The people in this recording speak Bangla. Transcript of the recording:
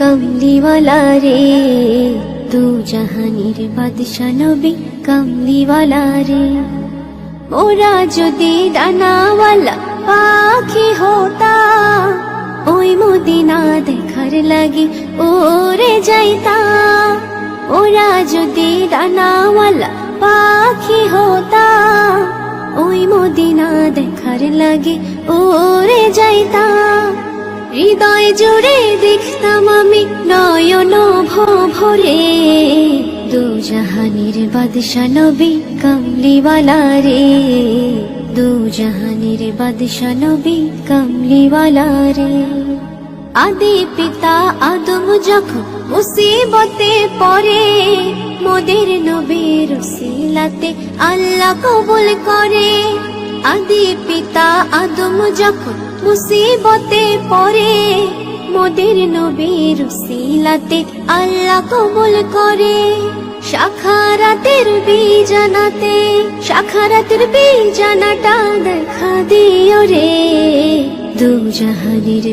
কমলিওয়ালা রে দু জাহানের বাদশা নবী কমলিওয়ালা রে ওরা যদি ডানাওয়ালা পাখি হতা ওই মদিনা দেখার লাগে ওরে যাইতা ওরা যদি ডানাওয়ালা পাখি হতা ওই মদিনা দেখার লাগে ওরে যাইতা হৃদয় জুড়ে দেখতাম আমি নয়ন ভরে দু জাহানের বাদশা নবী কমলিওয়ালা রে দু জাহানের বাদশা নবী কমলিওয়ালা রে আদি পিতা আদম যখন মুসিবতে পড়ে, মোদের নবীর সিলাতে আল্লাহ কবুল করে। আদি পিতা আদম যখন মুসিবতে পড়ে, মোদের নবীর সিলাতে আল্লাহ কবুল করে। শাখারাতের বীজানাতে শাখারাতের বীজানাটা দেখা দিও রে। দু জাহানের